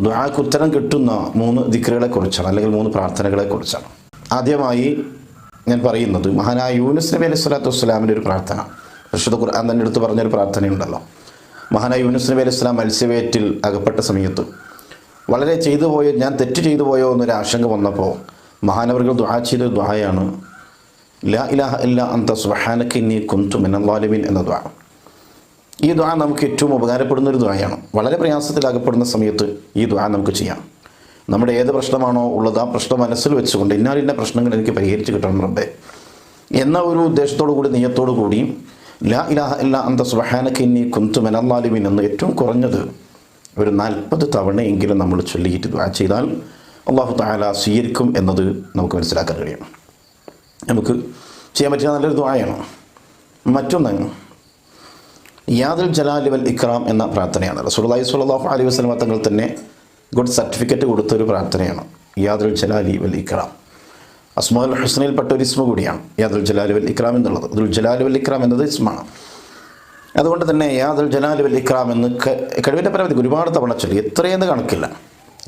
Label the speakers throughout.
Speaker 1: ദുആക്ക് ഉത്തരം കിട്ടുന്ന മൂന്ന് ദിക്റുകളെ കുറിച്ചാണ് അല്ലെങ്കിൽ മൂന്ന് പ്രാർത്ഥനകളെ കുറിച്ചാണ് ആദ്യമായി ഞാൻ പറയുന്നത് മഹാനായ യൂനുസ് നബി അലൈഹി സ്വലാത്തു വസ്സലാമിന്റെ ഒരു പ്രാർത്ഥന. പരിശുദ്ധ ഖുർആൻ തന്നെ എടുത്ത് പറഞ്ഞൊരു പ്രാർത്ഥനയുണ്ടല്ലോ. മഹാനായ യൂനുസ് നബി അലൈഹി സ്വലാം മത്സ്യവേറ്റിൽ അകപ്പെട്ട സമയത്ത് വളരെ ചെയ്തു പോയോ ഞാൻ തെറ്റ് ചെയ്തു പോയോ എന്നൊരു ആശങ്ക വന്നപ്പോൾ മഹാനവർകൾ ദുആ ചെയ്ത ദുആയാണ് ലാ ഇലാഹ ഇല്ല അന്ത സുബ്ഹാനക ഇന്നി കുന്തു മിനൽ ളാലിമീൻ എന്ന ദുആ. ഈ ദ്വാ നമുക്ക് ഏറ്റവും ഉപകാരപ്പെടുന്ന ഒരു ദ്വായാണ് വളരെ പ്രയാസത്തിലാകപ്പെടുന്ന സമയത്ത് ഈ ദ്വാ നമുക്ക് ചെയ്യാം. നമ്മുടെ ഏത് പ്രശ്നമാണോ ഉള്ളത് ആ പ്രശ്നം മനസ്സിൽ വെച്ചുകൊണ്ട് ഇന്നാൽ ഇന്ന പ്രശ്നങ്ങൾ എനിക്ക് പരിഹരിച്ച് കിട്ടണം റബ്ബേ. എന്ന ഒരു ഉദ്ദേശത്തോടു കൂടി നെയ്യത്തോടു കൂടിയും ലാ ഇലാഹ ഇല്ല അന്ത സുബഹാനക്ക് ഇന്നി കുന്തു മെനല്ലാലിമിൻ എന്ന് ഏറ്റവും കുറഞ്ഞത് ഒരു നാൽപ്പത് തവണയെങ്കിലും നമ്മൾ ചൊല്ലിയിട്ട് ദ്വാ ചെയ്താൽ അള്ളാഹു താല സ്വീകരിക്കും എന്നത് നമുക്ക് മനസ്സിലാക്കാൻ കഴിയും. നമുക്ക് ചെയ്യാൻ പറ്റിയ നല്ലൊരു ദ്വായാണ് മറ്റൊന്ന് യാദുൽ ജലാലിവൽ ഇക്രാം എന്ന പ്രാർത്ഥനയാണ്. റസൂലി സ്വല്ലല്ലാഹു അലൈഹി വസ്ലമ തങ്ങൾ തന്നെ ഗുഡ് സർട്ടിഫിക്കറ്റ് കൊടുത്തൊരു പ്രാർത്ഥനയാണ്. യാദുൽ ജലാലി വൽ ഇക്രാം. അസ്മാൽ ഹുസ്നയിൽപ്പെട്ട ഒരു ഇസ്മ കൂടിയാണ്. യാദുൽ ജലാലി വൽ ഇക്രാം എന്നുള്ളത്. അതുൽ ജലാലി വൽ ഇക്രാം എന്നത് ഇസ്മാണ്. അതുകൊണ്ട് തന്നെ യാദുൽ ജലാലി വൽ ഇക്രാം എന്ന് കഴിവിന്റെ പരമാവധി ഒരുപാട് തവണ ചൊല്ലി. എത്രയെന്ന് കണക്കില്ല.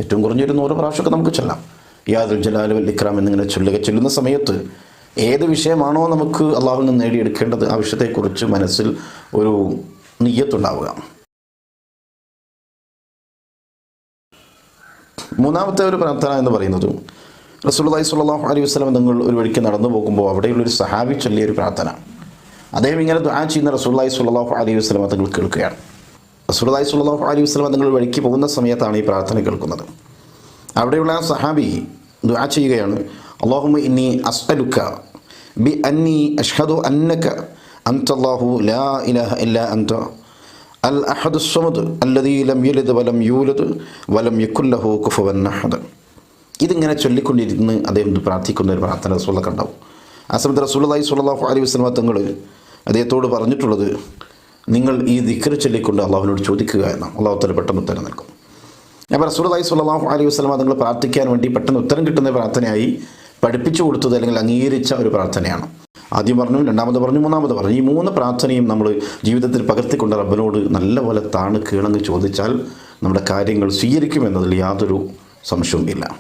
Speaker 1: ഏറ്റവും കുറഞ്ഞൊരു നൂറ് പ്രാവശ്യമൊക്കെ നമുക്ക് ചൊല്ലാം. യാദുൽ ജലാലി വൽ ഇക്രാം എന്നിങ്ങനെ ചൊല്ലുക. ചൊല്ലുന്ന സമയത്ത് ഏത് വിഷയമാണോ നമുക്ക് അള്ളാഹുവിൽ നിന്ന് നേടിയെടുക്കേണ്ടത് ആ വിഷയത്തെക്കുറിച്ച് മനസ്സിൽ ഒരു നെയ്യത്തുണ്ടാവുക. മൂന്നാമത്തെ ഒരു പ്രാർത്ഥന എന്ന് പറയുന്നത് റസൂലുള്ളാഹി സ്വല്ലല്ലാഹു അലൈഹി വസല്ലം നിങ്ങൾ ഒരു വഴിക്ക് നടന്നു പോകുമ്പോൾ അവിടെയുള്ളൊരു സഹാബി ചൊല്ലിയ ഒരു പ്രാർത്ഥന. അദ്ദേഹം ഇങ്ങനെ ദുആ ചെയ്യുന്ന റസൂലുള്ളാഹി സ്വല്ലല്ലാഹു അലൈഹി വസല്ലം തങ്ങൾ കേൾക്കുകയാണ്. റസൂലുള്ളാഹി സ്വല്ലല്ലാഹു അലൈഹി വസല്ലം നിങ്ങൾ വഴിക്ക് പോകുന്ന സമയത്താണ് ഈ പ്രാർത്ഥന കേൾക്കുന്നത്. അവിടെയുള്ള ആ സഹാബി ദുആ ചെയ്യുകയാണ് അള്ളാഹുമ ഇനി അസ്അലുക ബി അന്നി അഷ്ഹദു അന്നക അന്തല്ലാഹു ലാ ഇലാഹ ഇല്ലാ അന്ത അൽ അഹദു സ്വമദ് അല്ലദീ ലം യലിദ് വലം യൂലദ് വലം യകുല്ലഹു കുഫുവൻ അഹദ് ഇതിങ്ങനെ ചൊല്ലിക്കൊണ്ടിരുന്ന് അദ്ദേഹം പ്രാർത്ഥിക്കുന്ന ഒരു പ്രാർത്ഥന റസൂള്ള കണ്ടാവും ആ സമയത്ത് റസൂലി സ്വല്ലല്ലാഹു അലൈഹി വസ്ലമ തങ്ങൾ അദ്ദേഹത്തോട് പറഞ്ഞിട്ടുള്ളത് നിങ്ങൾ ഈ ദിക്ർ ചൊല്ലിക്കൊണ്ട് അള്ളാഹുവിനോട് ചോദിക്കുക എന്നാണ്. അള്ളാഹു തല പെട്ടെന്ന് ഉത്തരം നൽകും. അപ്പോൾ റസൂലി സ്വല്ലല്ലാഹു അലൈഹി വസ്ലമ തങ്ങൾ പ്രാർത്ഥിക്കാൻ വേണ്ടി പെട്ടെന്ന് ഉത്തരം കിട്ടുന്ന പ്രാർത്ഥനയായി പഠിപ്പിച്ചു കൊടുത്തത് അല്ലെങ്കിൽ അംഗീകരിച്ച ഒരു പ്രാർത്ഥനയാണ്. ആദ്യം പറഞ്ഞു രണ്ടാമത് പറഞ്ഞു മൂന്നാമത് പറഞ്ഞു. ഈ മൂന്ന് പ്രാർത്ഥനയും നമ്മൾ ജീവിതത്തിൽ പകർത്തിക്കൊണ്ട് റബ്ബനോട് നല്ലപോലെ താണ് കീണങ്ങ് ചോദിച്ചാൽ നമ്മുടെ കാര്യങ്ങൾ സ്വീകരിക്കുമെന്നതിൽ യാതൊരു സംശയവും ഇല്ല